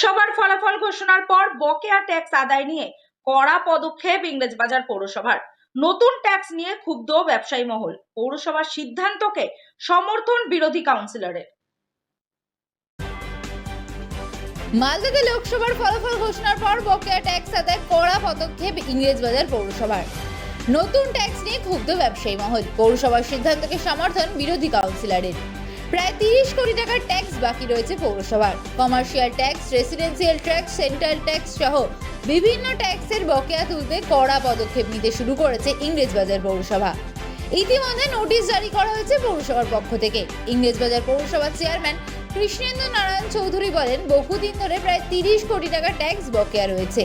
লোকসভার ফলাফল ঘোষণার পর বকেয়া ট্যাক্স আদায় নিয়ে কড়া পদক্ষেপ ইংরেজবাজার পৌরসভার। নতুন ট্যাক্স নিয়ে ক্ষুব্ধ ব্যবসায়ী মহল, পৌরসভার সিদ্ধান্তকে সমর্থন বিরোধী কাউন্সিলরের মালদাতে লোকসভার ফলাফল ঘোষণার পর বকেয়া ট্যাক্স আদায় কড়া পদক্ষেপ ইংরেজবাজার পৌরসভার। নতুন ট্যাক্স নিয়ে ক্ষুব্ধ ব্যবসায়ী মহল, পৌরসভার সিদ্ধান্তকে সমর্থন বিরোধী কাউন্সিলরের প্রায় তিরিশ কোটি টাকার ট্যাক্স বাকি রয়েছে পৌরসভার। Commercial tax, residential tax, central tax সহ বিভিন্ন ট্যাক্সের বকেয়া তুলতে কড়া পদক্ষেপ নিতে শুরু করেছে ইংরেজবাজার পৌরসভা। ইতিমধ্যে নোটিশ জারি করা হয়েছে পৌরসভার পক্ষ থেকে। ইংরেজবাজার পৌরসভার চেয়ারম্যান কৃষ্ণেন্দ্র নারায়ণ চৌধুরী বলেন, বহুদিন ধরে প্রায় তিরিশ কোটি টাকা ট্যাক্স বকেয়া রয়েছে।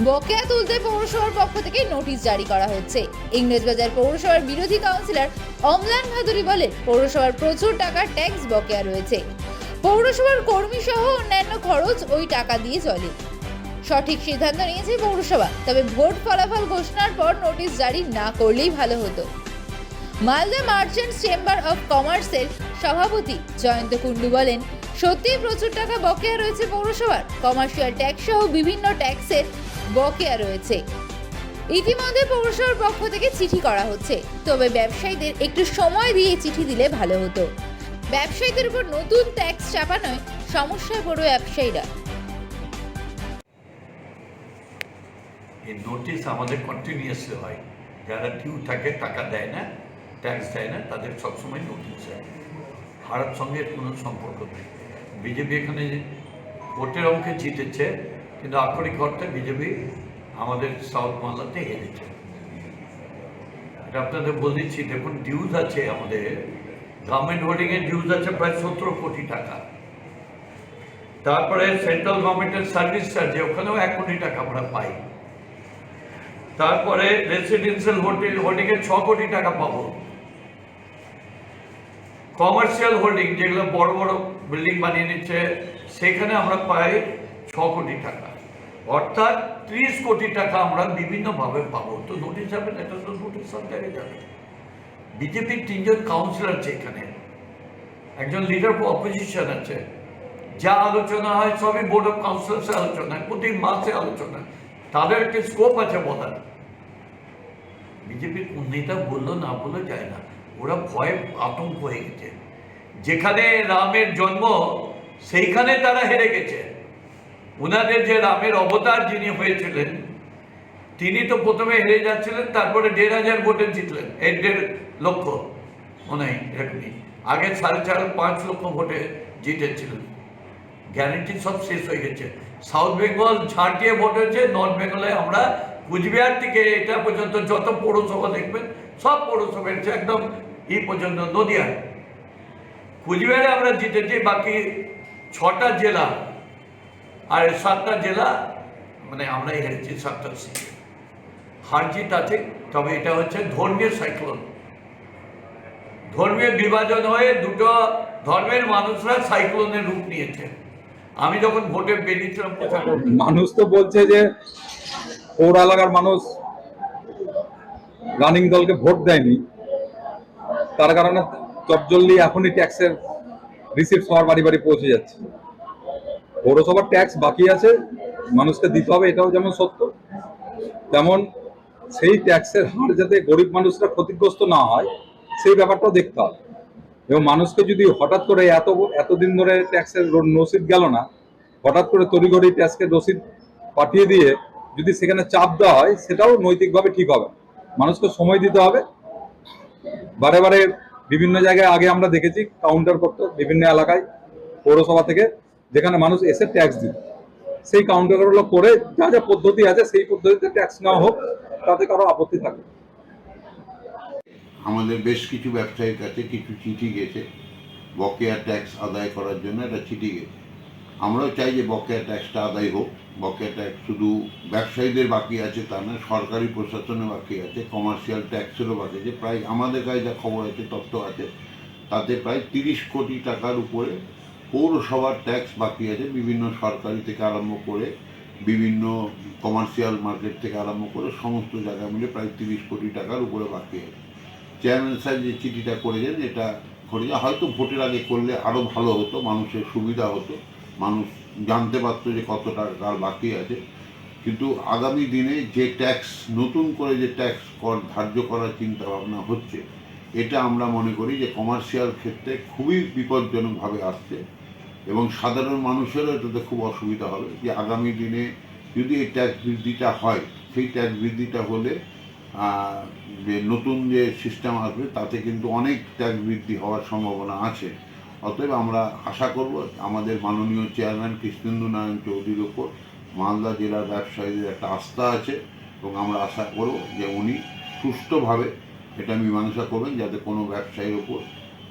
বকেয়া তুলতে পৌরসভার পক্ষ থেকে নোটিশ জারি করা হচ্ছে। ইংরেজবাজার পৌরসভার বিরোধী কাউন্সিলর অমলান ভাদুরী বলেন, পৌরসভার প্রচুর টাকার ট্যাক্স বকেয়া রয়েছে। পৌরসভার কর্মী সহ অন্যান্য খরচ ওই টাকা দিয়ে চলে। সঠিক সিদ্ধান্ত নিয়েছে পৌরসভা, তবে ভোট ফলাফল ঘোষণার পর নোটিশ জারি না করলেই ভালো হতো। মালদা মার্চেন্টস চেম্বার অব কমার্সের সভাপতি জয়ন্ত কুন্ডু বলেন, সত্যিই প্রচুর টাকা বকেয়া রয়েছে পৌরসভার। কমার্শিয়াল ট্যাক্স সহ বিভিন্ন ট্যাক্সের বকেয়া রয়েছে। ইতিমধ্যে পৌরসভার পক্ষ থেকে চিঠি করা হচ্ছে। তবে ব্যবসায়ীদের একটু সময় দিয়ে চিঠি দিলে ভালো হতো। ব্যবসায়ীদের উপর নতুন ট্যাক্স চাপানোয় সমস্যায় পড়বে ব্যবসায়ীরা। এই নোটিশ আমাদের কন্টিনিউয়াসলি হয়। যারা ডিউ থাকে, টাকা দেয় না ট্যাক্স দেয় না, তাদের সবসময় নোটিশ হয়। ভারত সঙ্গে কোনো সম্পর্ক নেই। বিজেপি এখানে ভোটের অঙ্কে জিতেছে কিন্তু আক্ষরিক অর্থে বিজেপি আমাদের সাউথ মালদাতে হেরেছে এটা আপনাদের বলে দিচ্ছি, দেখুন ডিউজ আছে আমাদের। গভর্নমেন্ট হোল্ডিংয়ের ডিউজ আছে প্রায় সতেরো কোটি টাকা। তারপরে সেন্ট্রাল গভর্নমেন্টের সার্ভিস চার্জে ওখানেও এক কোটি টাকা আমরা পাই। তারপরে রেসিডেন্সিয়াল হোটেল হোল্ডিং এ ছ কোটি টাকা পাবো। কমার্শিয়াল হোল্ডিং যেগুলো বড় বড় বিল্ডিং বানিয়ে নিচ্ছে সেখানে আমরা পাই ছ কোটি টাকা। অর্থাৎ ত্রিশ কোটি টাকা আমরা বিভিন্নভাবে পাবো। তো নোটিশ যাবে না তো নোটিশ যাবে বিজেপির তিনজন কাউন্সিলর আছে এখানে। একজন লিডার অফ অপোজিশন আছে। যা আলোচনা হয় সবই বোর্ড অফ কাউন্সিলার্সে আলোচনা, প্রতি মাসে আলোচনা। তাদের একটি স্কোপ আছে বলার। বিজেপির নেতা বলল না বলল যায় না। ওরা ভয়ে আতঙ্ক হয়ে গেছে। যেখানে রামের জন্ম, সেইখানে তারা হেরে গেছে। ওনাদের যে রামের অবতার যিনি হয়েছিলেন, তিনি তো প্রথমে হেরে যাচ্ছিলেন, তারপরে দেড় হাজার ভোটে জিতলেন। এই দেড় লক্ষ মনে এরকমই আগে সাড়ে চার, পাঁচ লক্ষ ভোটে জিতেছিলেন। গ্যারেন্টি সব শেষ হয়ে গেছে। সাউথ বেঙ্গল ঝাঁটিয়ে ভোট হয়েছে, নর্থ বেঙ্গলে আমরা কুচবিহার থেকে এটা পর্যন্ত যত পৌরসভা দেখবেন, সব পৌরসভা হচ্ছে একদম এই পর্যন্ত নদিয়া। কুচবিহারে আমরা জিতেছি, বাকি ছটা জেলা আর সাতটা জেলা মানে আমরাই হেরেছি সাতটা সিটে হার জিত আছে, তবে এটা হচ্ছে ধর্মীয় সাইক্লোন ধর্মীয় বিভাজন হয়ে দুটো ধর্মের মানুষরা সাইক্লোনের রূপ নিয়েছে। আমি যখন ভোটে বেরিয়েছিলাম মানুষ তো বলছে যে পৌর এলাকার মানুষ রানিং দলকে ভোট দেয়নি। তার কারণে চটজলদি এখনই ট্যাক্সের রিসিপ্ট সবার বাড়ি বাড়ি পৌঁছে যাচ্ছে। পৌরসভার ট্যাক্স বাকি আছে, মানুষকে দিতে হবে, এটাও যেমন সত্য, তেমন সেই ট্যাক্সের হার যাতে গরিব মানুষরা ক্ষতিগ্রস্ত না হয়, সেই ব্যাপারটাও দেখতে হবে। এবং মানুষকে যদি হঠাৎ করে এত, এতদিন ধরে ট্যাক্সের রসিদ গেল না, হঠাৎ করে তড়িঘড়ি ট্যাক্সের রসিদ পাঠিয়ে দিয়ে যদি সেখানে চাপ দেওয়া হয়, সেটাও নৈতিকভাবে ঠিক হবে মানুষকে সময় দিতে হবে। বারে বারে বিভিন্ন জায়গায় আগে আমরা দেখেছি কাউন্টার করতো বিভিন্ন এলাকায়, পৌরসভা থেকে যেখানে মানুষ এসে ট্যাক্স দিত সেই কাউন্টারগুলো করে যা যা পদ্ধতি আছে, সেই পদ্ধতিতে ট্যাক্স নেওয়া হোক, তাতে কারও আপত্তি থাকে আমাদের বেশ কিছু ব্যবসায়ীর কাছে কিছু চিঠি গেছে। বকেয়া ট্যাক্স আদায় করার জন্য একটা চিঠি গেছে। আমরাও চাই যে বকেয়া ট্যাক্সটা আদায় হোক। বকেয়া ট্যাক্স শুধু ব্যবসায়ীদের বাকি আছে তা না, সরকারি প্রশাসনে বাকি আছে কমার্শিয়াল ট্যাক্সেরও বাকি আছে। প্রায় আমাদের কাছে যা খবর আছে, তথ্য আছে, তাতে প্রায় তিরিশ কোটি টাকার উপরে পৌরসভার ট্যাক্স বাকি আছে, বিভিন্ন সরকারি থেকে আরম্ভ করে, বিভিন্ন কমার্শিয়াল মার্কেট থেকে আরম্ভ করে সমস্ত জায়গা মিলে প্রায় তিরিশ কোটি টাকার উপরে বাকি আছে। চেয়ারম্যান সাহেব যে চিঠিটা করেছেন, এটা করেছে হয়তো ভোটের আগে করলে আরও ভালো হতো, মানুষের সুবিধা হতো, মানুষ জানতে পারতো যে কত টাকা বাকি আছে। কিন্তু আগামী দিনে যে ট্যাক্স নতুন করে যে ট্যাক্স কর ধার্য করার চিন্তা ভাবনা হচ্ছে, এটা আমরা মনে করি যে কমার্শিয়াল ক্ষেত্রে খুবই বিপজ্জনকভাবে আসছে। এবং সাধারণ মানুষেরও এটাতে খুব অসুবিধা হবে যে আগামী দিনে যদি এই ট্যাক্স বৃদ্ধিটা হয়, সেই ট্যাক্স বৃদ্ধিটা হলে যে নতুন যে সিস্টেম আসবে, তাতে কিন্তু অনেক ট্যাক্স বৃদ্ধি হওয়ার সম্ভাবনা আছে। অতএব আমরা আশা করব আমাদের মাননীয় চেয়ারম্যান কৃষ্ণেন্দু নারায়ণ চৌধুরীর ওপর মালদা জেলার ব্যবসায়ীদের একটা আস্থা আছে এবং আমরা আশা করব যে উনি সুষ্ঠুভাবে এটা মীমাংসা করবেন যাতে কোনো ব্যবসায়ীর ওপর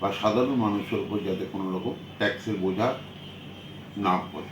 বা সাধারণ মানুষের উপর যাতে কোনো রকম ট্যাক্সের বোঝা না পড়ে।